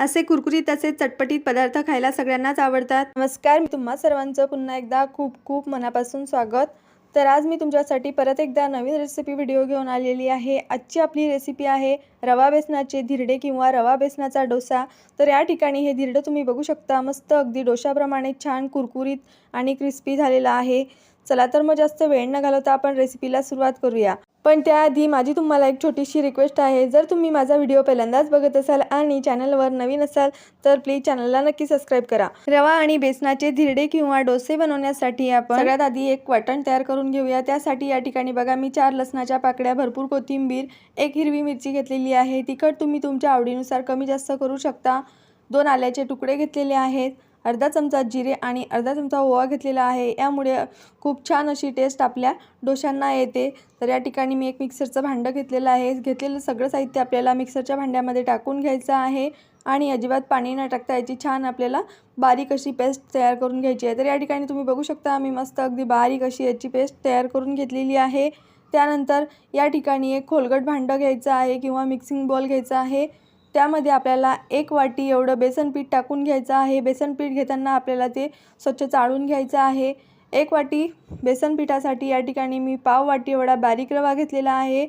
असे कुरकुरीत असे चटपटीत पदार्थ खायला सगळ्यांनाच आवडतात. नमस्कार मी तुम्हा सर्वांचं पुन्हा एकदा खूप खूप मनापासून स्वागत. तर आज मी तुमच्यासाठी परत एकदा नवीन रेसिपी व्हिडिओ घेऊन आलेली आहे. आजची आपली रेसिपी आहे रवा बेसनाचे धिरडे किंवा रवा बेसनाचा डोसा. तर या ठिकाणी हे धिरडं तुम्ही बघू शकता मस्त अगदी डोशाप्रमाणे छान कुरकुरीत आणि क्रिस्पी झालेला आहे. चला तर मग जास्त वेळ न घालवता आपण रेसिपीला सुरुवात करूया. पण त्याआधी माझी तुम्हाला एक छोटीशी रिक्वेस्ट आहे. जर तुम्ही माझा व्हिडिओ पहिल्यांदाच बघत असाल आणि चॅनलवर नवीन असाल तर प्लीज चॅनलला नक्की सबस्क्राईब करा. रवा आणि बेसनाचे धिरडे किंवा डोसे बनवण्यासाठी आपण सगळ्यात आधी एक वाटण तयार करून घेऊया. त्यासाठी या ठिकाणी बघा मी चार लसणाच्या पाकड्या भरपूर कोथिंबीर एक हिरवी मिरची घेतलेली आहे. तिखट तुम्ही तुमच्या आवडीनुसार कमी जास्त करू शकता. दोन आल्याचे तुकडे घेतलेले आहेत. अर्धा चमचा जिरे आणि अर्धा चमचा ओवा घेतलेला आहे. यामुळे खूप छान अशी टेस्ट आपल्या डोशांना येते. तर या ठिकाणी मी एक मिक्सरचं भांडं घेतलेलं आहे. घेतलेलं सगळं साहित्य आपल्याला मिक्सरच्या भांड्यामध्ये टाकून घ्यायचं आहे. आणि अजिबात पाणी न टाकता याची छान आपल्याला बारीक अशी पेस्ट तयार करून घ्यायची आहे. तर या ठिकाणी तुम्ही बघू शकता मी मस्त अगदी बारीक अशी याची पेस्ट तयार करून घेतलेली आहे. त्यानंतर या ठिकाणी एक खोलगट भांडं घ्यायचं आहे किंवा मिक्सिंग बॉल घ्यायचा आहे. त्यामध्ये आपल्याला एक वाटी एवढं बेसन पीठ टाकून घ्यायचं आहे. बेसन पीठ घेताना आपल्याला ते स्वच्छ चाळून घ्यायचं आहे. एक वाटी बेसन पिठासाठी या ठिकाणी मी पाव वाटी एवढा बारीक रवा घेतलेला आहे.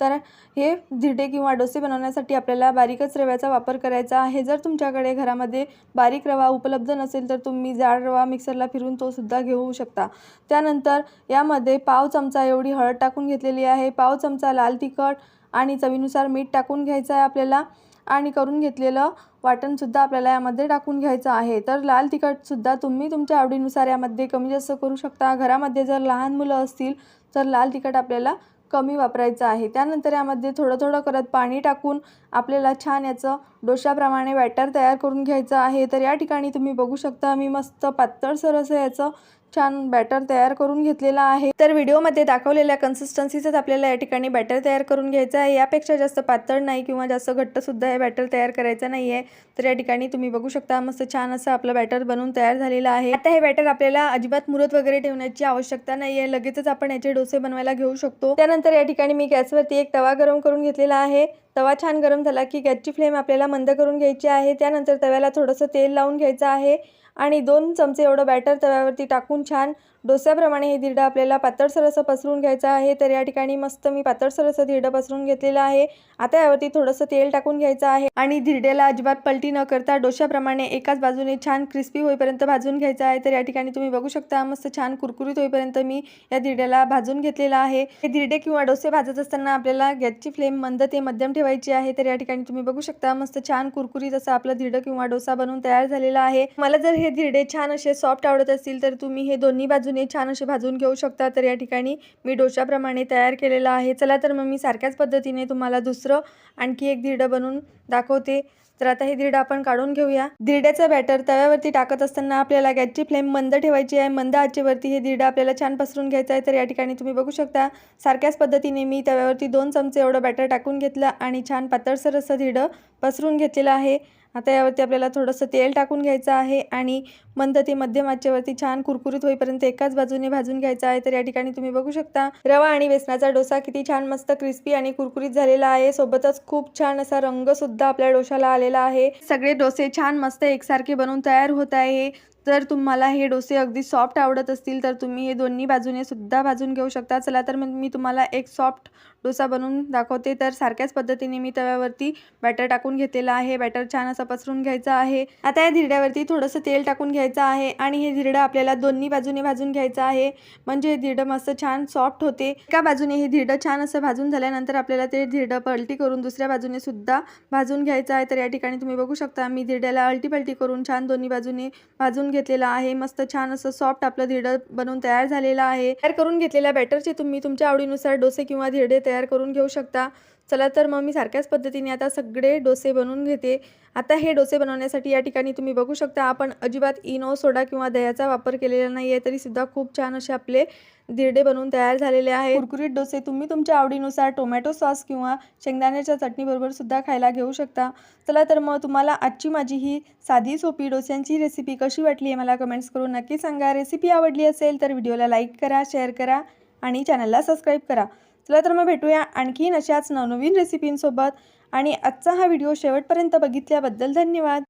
तर हे झिटे किंवा डोसे बनवण्यासाठी आपल्याला बारीकच रव्याचा वापर करायचा आहे. जर तुमच्याकडे घरामध्ये बारीक रवा उपलब्ध नसेल तर तुम्ही जाड रवा मिक्सरला फिरून तो सुद्धा घेऊ शकता. त्यानंतर यामध्ये पाव चमचा एवढी हळद टाकून घेतलेली आहे. पाव चमचा लाल तिखट आणि चवीनुसार मीठ टाकून घ्यायचं आहे आपल्याला. आणि करून घेतलेलं वाटणसुद्धा आपल्याला यामध्ये टाकून घ्यायचं आहे. तर लाल तिखटसुद्धा तुम्ही तुमच्या आवडीनुसार यामध्ये कमी जास्त करू शकता. घरामध्ये जर लहान मुलं असतील तर लाल तिखट आपल्याला कमी वापरायचं आहे. त्यानंतर यामध्ये थोडं थोडं करत पाणी टाकून आपल्याला छान याचं डोशाप्रमाणे बॅटर तयार करून घ्यायचं आहे. तर या ठिकाणी तुम्ही बघू शकता मी मस्त पातळसर असं याचं छान बॅटर तयार करून घेतलेला आहे. तर व्हिडिओमध्ये दाखवलेल्या कन्सिस्टन्सीचाच आपल्याला या ठिकाणी बॅटर तयार करून घ्यायचं आहे. यापेक्षा जास्त पातळ नाही किंवा जास्त घट्टसुद्धा हे बॅटर तयार करायचं नाही आहे तर या ठिकाणी तुम्ही बघू शकता मस्त छान असं आपलं बॅटर बनवून तयार झालेलं आहे. आता हे बॅटर आपल्याला अजिबात मुरत वगैरे ठेवण्याची आवश्यकता नाही आहे लगेचच आपण याचे डोसे बनवायला घेऊ शकतो. त्यानंतर या ठिकाणी मी गॅसवरती एक तवा गरम करून घेतलेला आहे. तवा छान गरम झाला की गॅसची फ्लेम आपल्याला मंद करून घ्यायची आहे. त्यानंतर तव्याला थोडंसं तेल लावून घ्यायचं आहे आणि दोन चमचे एवढं बॅटर तव्यावरती टाकून छान डोस्याप्रमाणे हे धिरडं आपल्याला पातळसर असं पसरून घ्यायचं आहे. तर या ठिकाणी मस्त मी पातळसर असं धिरडं पसरून घेतलेलं आहे. आता यावरती थोडंसं तेल टाकून घ्यायचं आहे. आणि धिरड्याला अजिबात पलटी न करता डोशाप्रमाणे एकाच बाजूने छान क्रिस्पी होईपर्यंत भाजून घ्यायचं आहे. तर या ठिकाणी तुम्ही बघू शकता मस्त छान कुरकुरीत होईपर्यंत मी या धिरड्याला भाजून घेतलेला आहे. हे धिरडे किंवा डोसे भाजत असताना आपल्याला गॅसची फ्लेम मंद ते मध्यम ठेवायची आहे. तर या ठिकाणी तुम्ही बघू शकता मस्त छान कुरकुरीत असं आपलं धिरडं किंवा डोसा बनवून तयार झालेला आहे. मला जर हे धिरडे छान असे सॉफ्ट आवडत असतील तर तुम्ही हे दोन्ही बाजूने छान असे भाजून घेऊ शकता. तर या ठिकाणी मी डोशाप्रमाणे तयार केलेला आहे. चला तर मग मी सारख्याच पद्धतीने तुम्हाला दुसरं आणखी एक धिरडं बनवून दाखवते. तर आता हे धिरडं आपण काढून घेऊया. धिरड्याचं बॅटर तव्यावरती टाकत असताना आपल्याला गॅसची फ्लेम मंद ठेवायची आहे. मंद आचेवरती हे धिरडं आपल्याला छान पसरून घ्यायचं आहे. तर या ठिकाणी तुम्ही बघू शकता सारख्याच पद्धतीने मी तव्यावरती दोन चमचे एवढं बॅटर टाकून घेतलं आणि छान पातळसर असं धिरडं पसरून घेतलेलं आहे. आता यावरती आपल्याला थोडंसं तेल टाकून घ्यायचं आहे आणि मंद ते मध्यम आचेवरती छान कुरकुरीत होईपर्यंत एकाच बाजूने भाजून घ्यायचं आहे. तर या ठिकाणी तुम्ही बघू शकता रवा आणि बेसनाचा डोसा किती छान मस्त क्रिस्पी आणि कुरकुरीत झालेला आहे. सोबतच खूप छान असा रंग सुद्धा आपल्या डोशाला आलेला आहे. सगळे डोसे छान मस्त एकसारखे बनवून तयार होत आहे. जर तुम्हाला हे डोसे अगदी सॉफ्ट आवडत असतील तर तुम्ही हे दोन्ही बाजूने सुद्धा भाजून घेऊ शकता. चला तर मग मी तुम्हाला एक सॉफ्ट डोसा बनवून दाखवते. तर सारख्याच पद्धतीने मी तव्यावरती बॅटर टाकून घेतलेला आहे. बॅटर छान असं पसरून घ्यायचं आहे. आता या धिरड्यावरती थोडंसं तेल टाकून घ्यायचं आहे आणि हे धिरडं आपल्याला दोन्ही बाजूने भाजून घ्यायचं आहे. म्हणजे हे धिरडं मस्त छान सॉफ्ट होते. एका बाजूने हे धिरडं छान असं भाजून झाल्यानंतर आपल्याला ते धिरडं पलटी करून दुसऱ्या बाजूने सुद्धा भाजून घ्यायचं आहे. तर या ठिकाणी तुम्ही बघू शकता मी धिरड्याला अलटी पलटी करून छान दोन्ही बाजूने भाजून घेतलेला आहे. मस्त छान असं सॉफ्ट आपलं धिरडं बनवून तयार झालेलं आहे. तयार करून घेतलेल्या बॅटरचे तुम्ही तुमच्या आवडीनुसार डोसे किंवा धिरडे तयार करून घेऊ शकता. चला तर मग मी सारख्याच पद्धतीने आता सगळे डोसे बनवून घेते. आता हे डोसे बनवण्यासाठी या ठिकाणी तुम्ही बघू शकता आपण अजिबात इनो सोडा किंवा दह्याचा वापर केलेला नाही आहे तरीसुद्धा खूप छान असे आपले धिरडे बनवून तयार झालेले आहे कुरकुरीत डोसे तुम्ही तुमच्या आवडीनुसार टोमॅटो सॉस किंवा शेंगदाण्याच्या चटणीबरोबर सुद्धा खायला घेऊ शकता. चला तर मग तुम्हाला आजची माझी ही साधी सोपी डोस्यांची रेसिपी कशी वाटली आहे मला कमेंट्स करून नक्की सांगा. रेसिपी आवडली असेल तर व्हिडिओला लाईक करा शेअर करा. आणि चॅनलला सबस्क्राईब करा. चला तर मग भेटूया आणखीन अशाच नवनवीन रेसिपींसोबत आणि आजचा हा व्हिडिओ शेवटपर्यंत बघितल्याबद्दल धन्यवाद.